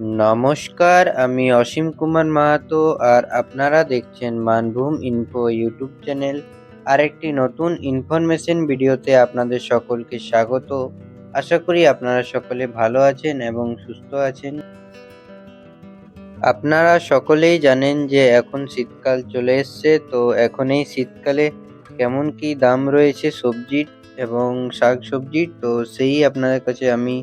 নমস্কার, আমি অসীম কুমার মাহাতো আর আপনারা দেখছেন মানভূম ইনফো ইউটিউব চ্যানেল। আরেকটি নতুন ইনফরমেশন ভিডিওতে আপনাদের সকলকে স্বাগত। আশা করি আপনারা সকলে ভালো আছেন এবং সুস্থ আছেন। আপনারা সকলেই জানেন যে এখন শীতকাল চলে এসছে, তো এখন এই শীতকালে কেমন কি দাম রয়েছে সবজির এবং শাক সবজির তো সেই আপনাদের কাছে আমি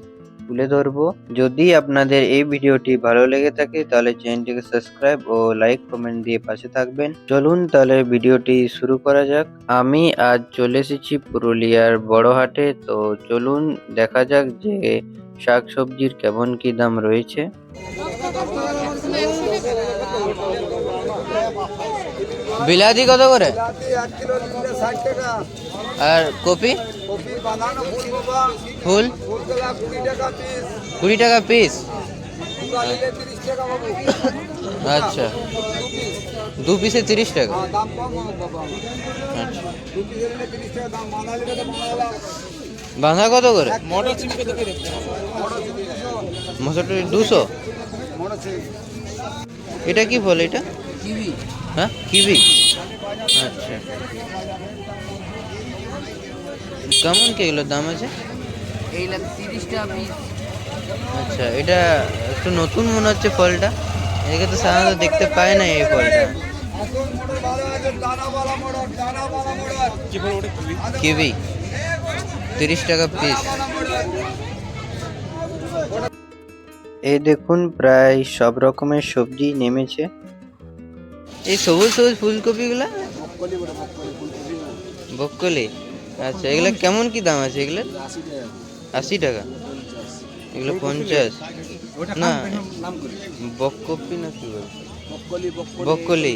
তুলে ধরবো। যদি আপনাদের এই ভিডিওটি ভালো লেগে থাকে তাহলে চ্যানেলটিকে সাবস্ক্রাইব ও লাইক কমেন্ট দিয়ে পাশে থাকবেন। চলুন তাহলে ভিডিওটি শুরু করা যাক। আমি আজ চলে এসেছি পুরুলিয়ার বড়হাটে। তো চলুন দেখা যাক যে শাক সবজির কেমন কি দাম রয়েছে। বিলাতি কত করে? আর কপি? ফুল কুড়ি টাকা পিস আচ্ছা। দু পিস তিরিশ টাকা? হ্যাঁ আচ্ছা। বাঁধা কত করে? মোটর সিম কত করে মোটর সিম দুশো। এটা কি ফল এটা? কিবি। হ্যাঁ কিবি। আচ্ছা। কেমন কি এগুলোর দাম আছে? এইগুলা তিরিশ টাকা পিস আচ্ছা এটা একটু নতুন মনে হচ্ছে ফলটা। এদিকে তো সাধারণত দেখতে পায় না এই ফলটা। কিবি তিরিশ টাকা পিস এই দেখুন প্রায় সব রকমের সবজি নেমেছে। এই সবুজ সবুজ ফুলকপিগুলা? বকলি আচ্ছা এগুলো কেমন কি দাম আছে এগুলো? আশি টাকা। এগুলো পঞ্চাশ। না নাম করি। বককপি না কি বল? বকলি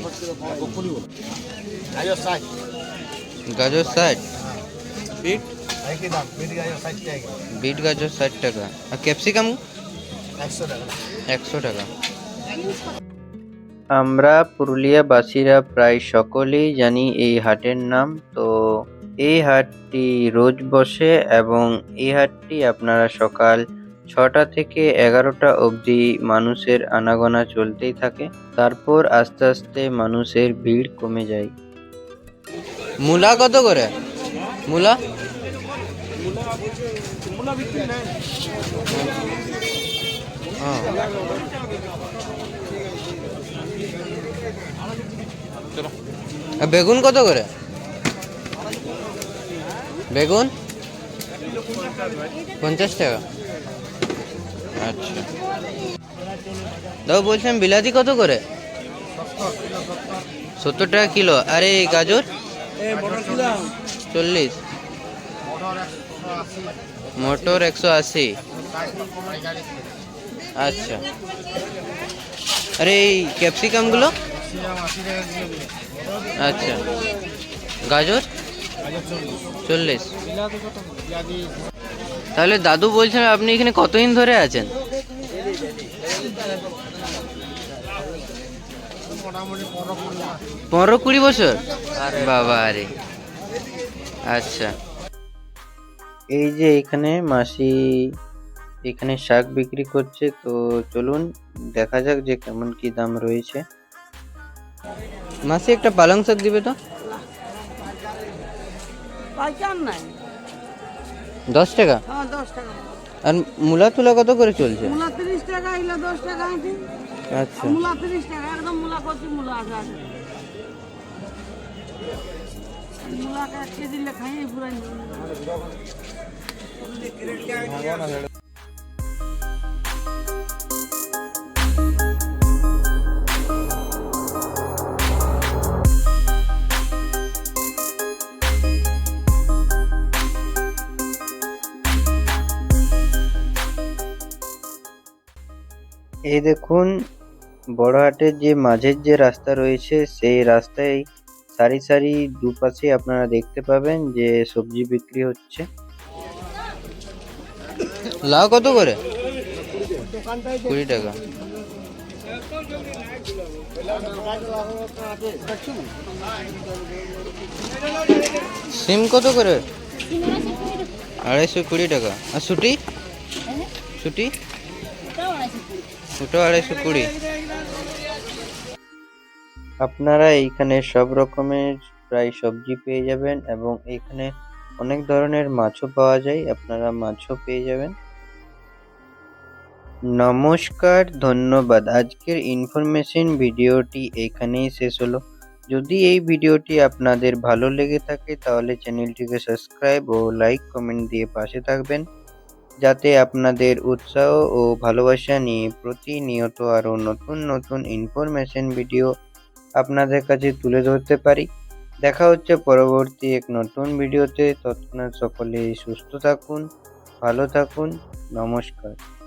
গাজর ষাট। বিট? বিট গাজর ষাট টাকা। আর ক্যাপসিকাম? একশো টাকা। আমরা পুরুলিয়াবাসীরা প্রায় সকলেই জানি এই হাটের নাম তো এই হাটটি রোজ বসে এবং এই হাটটি আপনারা সকাল ছটা থেকে এগারোটা অবধি মানুষের আনাগোনা চলতেই থাকে। তারপর আস্তে আস্তে মানুষের ভিড় কমে যায়। মূলা কত করে? মূলা? বেগুন কত করে? বেগুন? পঞ্চাশ টাকা। আচ্ছা। দাও বলছিলাম বিলাতি কত করে? সত্তর টাকা কিলো। আরে এই গাজর? চল্লিশ। মটর একশো আশি। আচ্ছা। আরে এই ক্যাপসিকামগুলো? আচ্ছা। গাজর? চল্লিশ। তাহলে দাদু বলছেন আপনি এখানে কতদিন ধরে আছেন? পনেরো কুড়ি বছর? বাবা আরে আচ্ছা। এই যে এখানে মাসি এখানে শাক বিক্রি করছে তো চলুন দেখা যাক যে কেমন কি দাম রয়েছে। মাসি একটা পালং শাক দিবে তো? পাইকার নাই। দশ টাকা? হ্যাঁ দশ টাকা। আর মূলা তুলা কত করে চলছে? মূলা তিরিশ টাকা এগুলো দশ টাকা আনছি। আচ্ছা। মূলা তিরিশ টাকা একদম মূলা করছি মূলা আছে আছে। মূলাকে এক কেজি লে খাই পুরাই এই দেখুন, বড়হাটের যে মাঝের যে রাস্তা রয়েছে, সেই রাস্তায় সারি সারি দুপাশে আপনারা দেখতে পাবেন যে সবজি বিক্রি হচ্ছে। লাউ কত করে? কুড়ি টাকা। সিম কত করে? আড়াইশো কুড়ি টাকা। আর ছুটি ছুটি দুটো আড়াইশো কুড়ি। আপনারা এইখানে সব রকমের প্রায় সবজি পেয়ে যাবেন এবং এইখানে অনেক ধরনের মাছও পাওয়া যায়, আপনারা মাছও পেয়ে যাবেন। নমস্কার, ধন্যবাদ। আজকের ইনফরমেশন ভিডিওটি এখানেই শেষ হলো। যদি এই ভিডিওটি আপনাদের ভালো লেগে থাকে, তাহলে চ্যানেলটিকে সাবস্ক্রাইব ও লাইক কমেন্ট দিয়ে পাশে থাকবেন। যাতে আপনাদের উৎসাহ ও ভালোবাসা নিয়ে প্রতিনিয়ত আরও নতুন নতুন ইনফরমেশন ভিডিও আপনাদের কাছে তুলে ধরতে পারি। দেখা হচ্ছে পরবর্তী এক নতুন ভিডিওতে তৎক্ষণাৎ সকলে সুস্থ থাকুন, ভালো থাকুন, নমস্কার।